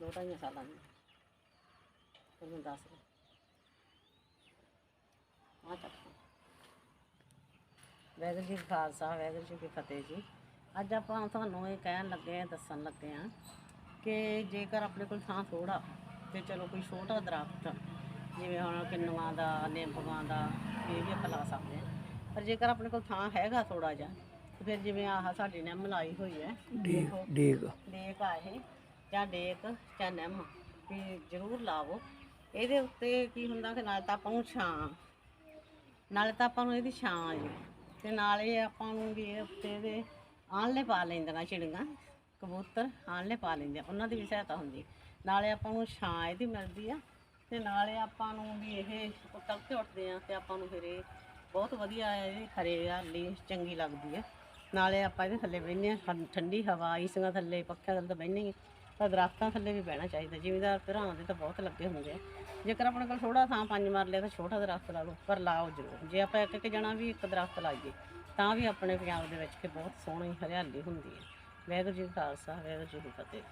ਦੋ ਢਾਈਆਂ ਸਾਲਾਂ ਦੀ। ਤੁਹਾਨੂੰ ਦੱਸ ਦੇ। ਆ ਚੱਕ ਵੈਗੁਰੂ ਜੀ ਖਾਲਸਾ ਵੈਗੁਰੂ ਜੀ ਕੀ ਫਤਿਹ ਜੀ। ਅੱਜ ਆਪਾਂ ਤੁਹਾਨੂੰ ਇਹ ਕਹਿਣ ਲੱਗੇ ਆ ਦੱਸਣ ਲੱਗੇ ਆ ਕਿ ਜੇਕਰ ਆਪਣੇ ਕੋਲ ਥਾਂ ਥੋੜਾ ਤੇ ਚਲੋ ਕੋਈ ਛੋਟਾ ਦਰਖਤ ਜਿਵੇਂ ਹੁਣ ਕਿੰਨੂਆਂ ਦਾ ਨਿੰਬੂਆਂ ਦਾ ਇਹ ਵੀ ਆਪਾਂ ਲਾ ਸਕਦੇ ਆ ਪਰ ਜੇਕਰ ਆਪਣੇ ਕੋਲ ਥਾਂ ਹੈਗਾ ਥੋੜਾ ਜਿਹਾ ਫਿਰ ਜਿਵੇਂ ਆਹ ਸਾਡੀ ਨਿੰਮ ਲਾਈ ਹੋਈ ਹੈ ਦੇਖੋ ਡੀਕ ਡੇਕ ਆ ਇਹ। ਜਾਂ ਡੇਕ ਜਾਂ ਨਿੰਮ ਵੀ ਜ਼ਰੂਰ ਲਾਵੋ। ਇਹਦੇ ਉੱਤੇ ਕੀ ਹੁੰਦਾ ਕਿ ਨਾਲ ਤਾਂ ਆਪਾਂ ਨੂੰ ਛਾਂ ਨਾਲੇ ਤਾਂ ਆਪਾਂ ਨੂੰ ਇਹਦੀ ਛਾਂ ਆ ਜੀ। ਤੇ ਨਾਲੇ ਆਪਾਂ ਨੂੰ ਵੀ ਇਹ ਉੱਤੇ ਇਹਦੇ ਆਂਲੇ ਪਾ ਲੈਂਦੇ ਨਾ ਚਿੜੀਆਂ ਕਬੂਤਰ ਆਂਲੇ ਪਾ ਲੈਂਦੇ ਆ, ਉਹਨਾਂ ਦੀ ਵੀ ਸਹਾਇਤਾ ਹੁੰਦੀ। ਨਾਲੇ ਆਪਾਂ ਨੂੰ ਛਾਂ ਇਹਦੀ ਮਿਲਦੀ ਆ ਤੇ ਨਾਲੇ ਆਪਾਂ ਨੂੰ ਵੀ ਇਹ ਉੱਤਰ ਤੇ ਉੱਠਦੇ ਆ ਤੇ ਆਪਾਂ ਨੂੰ ਫਿਰ ਇਹ ਬਹੁਤ ਵਧੀਆ ਇਹ ਹਰਿਆਲੀ ਚੰਗੀ ਲੱਗਦੀ ਹੈ ਨਾਲੇ ਆਪਾਂ ਇਹਦੇ ਥੱਲੇ ਬਹਿੰਦੇ ਆ ਠੰਡੀ ਹਵਾ ਈਸੀਆਂ ਥੱਲੇ ਪੱਖਿਆਂ ਥੱਲੇ ਤਾਂ ਬਹਿੰਦੇ ਹੀ ਆ। ਤਾਂ ਦਰਖਤਾਂ ਥੱਲੇ ਵੀ ਬਹਿਣਾ ਚਾਹੀਦਾ, ਜ਼ਿਮੀਦਾਰ ਭਰਾਵਾਂ ਦੇ ਤਾਂ ਬਹੁਤ ਲੱਗੇ ਹੁੰਦੇ ਆ। ਜੇਕਰ ਆਪਣੇ ਕੋਲ ਥੋੜਾ ਥਾਂ ਪੰਜ ਮਰ ਲਿਆ ਤਾਂ ਛੋਟਾ ਦਰਖਤ ਲਾ ਲਓ, ਪਰ ਲਾਓ ਜ਼ਰੂਰ। ਜੇ ਆਪਾਂ ਇੱਕ ਇੱਕ ਜਣਾ ਵੀ ਇੱਕ ਦਰਖਤ ਲਾਈਏ, ਤਾਂ ਵੀ ਆਪਣੇ ਪੰਜਾਬ ਦੇ ਵਿੱਚ ਕਿ ਬਹੁਤ ਸੋਹਣੀ ਹਰਿਆਲੀ ਹੁੰਦੀ ਹੈ। ਵਾਹਿਗੁਰੂ ਜੀ ਕਾ ਖਾਲਸਾ, ਵਾਹਿਗੁਰੂ ਜੀ ਕੀ ਫਤਿਹ।